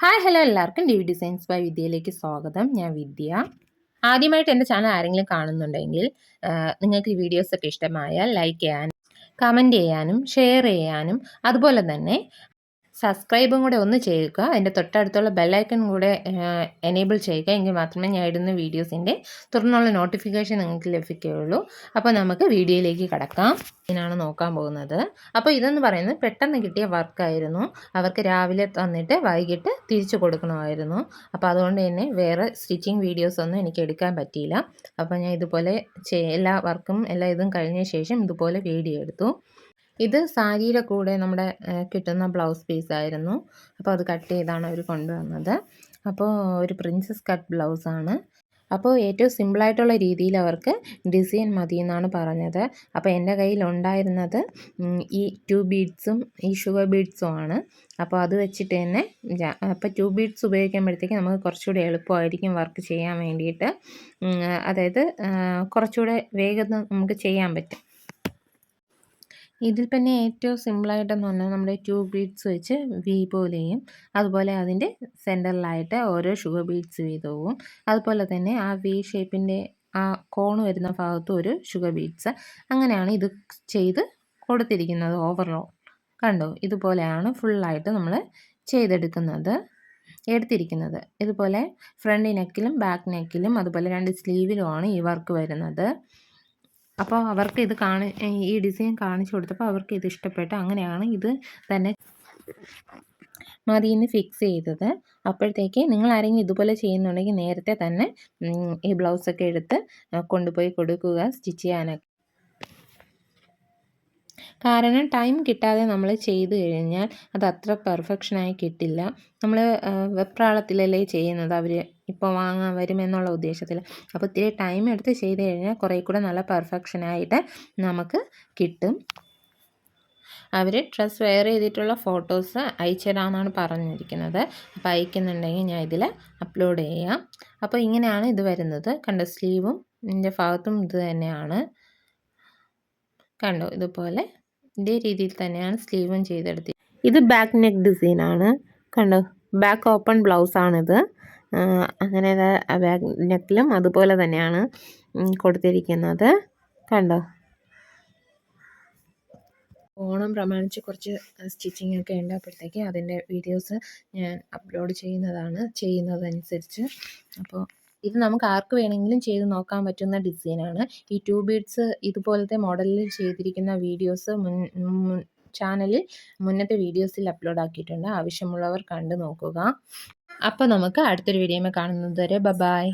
Hi hello എല്ലാവർക്കും D designs by വിദ്യയിലേക്ക് സ്വാഗതം. ഞാൻ വിദ്യ. ആദ്യമായിട്ട് എന്റെ ചാനൽ ആരെങ്കിലും കാണുന്നുണ്ടെങ്കിൽ നിങ്ങൾക്ക് ഈ വീഡിയോസൊക്കെ ഇഷ്ടമായാൽ ലൈക്ക് ചെയ്യാനും കമന്റ് ചെയ്യാനും ഷെയർ ചെയ്യാനും അതുപോലെ തന്നെ സബ്സ്ക്രൈബും കൂടെ ഒന്ന് ചെയ്യുക. അതിന്റെ തൊട്ടടുത്തുള്ള ബെല്ലൈക്കൺ കൂടെ എനേബിൾ ചെയ്യുക. എങ്കിൽ മാത്രമേ ഞാൻ ഇടുന്ന വീഡിയോസിന്റെ തുടർന്നുള്ള നോട്ടിഫിക്കേഷൻ നിങ്ങൾക്ക് ലഭിക്കുകയുള്ളൂ. അപ്പോൾ നമുക്ക് വീഡിയോയിലേക്ക് കടക്കാം. ഇതിനാണ് നോക്കാൻ പോകുന്നത്. അപ്പോൾ ഇതെന്ന് പറയുന്നത് പെട്ടെന്ന് കിട്ടിയ വർക്കായിരുന്നു അവർക്ക് രാവിലെ തന്നിട്ട് വൈകിട്ട് തിരിച്ചു കൊടുക്കണമായിരുന്നു. അപ്പോൾ അതുകൊണ്ട് തന്നെ വേറെ സ്റ്റിച്ചിങ് വീഡിയോസൊന്നും എനിക്ക് എടുക്കാൻ പറ്റിയില്ല. അപ്പോൾ ഞാൻ ഇതുപോലെ എല്ലാ വർക്കും എല്ലാ ഇതും കഴിഞ്ഞ ശേഷം ഇതുപോലെ വീഡിയോ എടുത്തു. ഇത് സാരിയുടെ കൂടെ നമ്മുടെ കിട്ടുന്ന ബ്ലൗസ് പീസായിരുന്നു അപ്പോൾ അത് കട്ട് ചെയ്താണ് അവർ കൊണ്ടുവന്നത്. അപ്പോൾ ഒരു പ്രിൻസസ് കട്ട് ബ്ലൗസാണ് അപ്പോൾ ഏറ്റവും സിമ്പിളായിട്ടുള്ള രീതിയിൽ അവർക്ക് ഡിസൈൻ മതി എന്നാണ് പറഞ്ഞത്. അപ്പോൾ എന്റെ കയ്യിൽ ഉണ്ടായിരുന്നത് ഈ ടു ബീഡ്സും ഈ ഷുഗർ ബീഡ്സും ആണ്. അപ്പോൾ അത് വെച്ചിട്ട് തന്നെ അപ്പോൾ ടു ബീഡ്സ് ഉപയോഗിക്കുമ്പോഴത്തേക്ക് നമുക്ക് കുറച്ചുകൂടി എളുപ്പമായിരിക്കും വർക്ക് ചെയ്യാൻ വേണ്ടിയിട്ട്. അതായത് കുറച്ചുകൂടെ വേഗം നമുക്ക് ചെയ്യാൻ പറ്റും. ഇതിൽ തന്നെ ഏറ്റവും സിമ്പിളായിട്ടെന്ന് പറഞ്ഞാൽ നമ്മുടെ ടു ബീഡ്സ് വെച്ച് വി പോലെയും അതുപോലെ അതിന്റെ സെന്ററിലായിട്ട് ഓരോ ഷുഗർ ബീഡ്സ് വീതവും അതുപോലെ തന്നെ ആ വി ഷേപ്പിന്റെ ആ കോണ് വരുന്ന ഭാഗത്തും ഒരു ഷുഗർ ബീഡ്സ് അങ്ങനെയാണ് ഇത് ചെയ്ത് കൊടുത്തിരിക്കുന്നത് ഓവറോൾ കണ്ടോ? ഇതുപോലെയാണ് ഫുള്ളായിട്ട് നമ്മൾ ചെയ്തെടുക്കുന്നത് എടുത്തിരിക്കുന്നത്. ഇതുപോലെ ഫ്രണ്ട് നെക്കിലും ബാക്ക് നെക്കിലും അതുപോലെ രണ്ട് സ്ലീവിലുമാണ് ഈ വർക്ക് വരുന്നത്. അപ്പോൾ അവർക്ക് ഇത് കാണി ഈ ഡിസൈൻ കാണിച്ചു കൊടുത്തപ്പോൾ അവർക്ക് ഇത് ഇഷ്ടപ്പെട്ടു. അങ്ങനെയാണ് ഇത് തന്നെ മതിന്ന് ഫിക്സ് ചെയ്തത്. അപ്പോഴത്തേക്ക് നിങ്ങൾ ആരെങ്കിലും ഇതുപോലെ ചെയ്യുന്നുണ്ടെങ്കിൽ നേരത്തെ തന്നെ ഈ ബ്ലൗസൊക്കെ എടുത്ത് കൊണ്ടുപോയി കൊടുക്കുക സ്റ്റിച്ച് ചെയ്യാനൊക്കെ. കാരണം ടൈം കിട്ടാതെ നമ്മൾ ചെയ്തു കഴിഞ്ഞാൽ അത് അത്ര പെർഫെക്ഷനായി കിട്ടില്ല. നമ്മൾ വെപ്രാളത്തിലല്ലേ ചെയ്യുന്നത്? അവർ ഇപ്പോൾ വാങ്ങാൻ വരുമെന്നുള്ള ഉദ്ദേശത്തിൽ. അപ്പോൾ ഇത്തിരി ടൈം എടുത്ത് ചെയ്ത് കഴിഞ്ഞാൽ കുറേ കൂടെ നല്ല പെർഫെക്ഷനായിട്ട് നമുക്ക് കിട്ടും. അവർ ഡ്രസ്സ് വെയർ ചെയ്തിട്ടുള്ള ഫോട്ടോസ് അയച്ചിടാമെന്നാണ് പറഞ്ഞിരിക്കുന്നത്. അപ്പോൾ അയക്കുന്നുണ്ടെങ്കിൽ ഞാൻ ഇതിൽ അപ്ലോഡ് ചെയ്യാം. അപ്പോൾ ഇങ്ങനെയാണ് ഇത് വരുന്നത്. കണ്ട സ്ലീവും ഇതിന്റെ ഭാഗത്തും ഇത് തന്നെയാണ്. കണ്ടോ ഇതുപോലെ ഇതേ രീതിയിൽ തന്നെയാണ് സ്ലീവും ചെയ്തെടുത്തത് ഇത് ബാക്ക് നെക്ക് ഡിസൈനാണ് കണ്ടോ? ബാക്ക് ഓപ്പൺ ബ്ലൗസ് ആണിത്. അങ്ങനെ ബാക്ക് നെക്കിലും അതുപോലെ തന്നെയാണ് കൊടുത്തിരിക്കുന്നത്. കണ്ടോ? ഓണം പ്രമാണിച്ച് കുറച്ച് സ്റ്റിച്ചിങ് ഒക്കെ ഉണ്ട് അപ്പോഴത്തേക്ക് അതിന്റെ വീഡിയോസ് ഞാൻ അപ്ലോഡ് ചെയ്യുന്നതാണ്. ചെയ്യുന്നതനുസരിച്ച്. അപ്പോൾ ഇത് നമുക്ക് ആർക്ക് വേണമെങ്കിലും ചെയ്ത് നോക്കാൻ പറ്റുന്ന ഡിസൈനാണ് ഈ ടു ബീഡ്സ് ഇതുപോലത്തെ മോഡലിൽ ചെയ്തിരിക്കുന്ന വീഡിയോസ് മുൻ ചാനലിൽ മുന്നത്തെ വീഡിയോസിൽ അപ്ലോഡ് ആക്കിയിട്ടുണ്ട്. ആവശ്യമുള്ളവർ കണ്ടു നോക്കുക. അപ്പോൾ നമുക്ക് അടുത്തൊരു വീഡിയോയിൽ കാണുന്നത് വരെ ബബായ്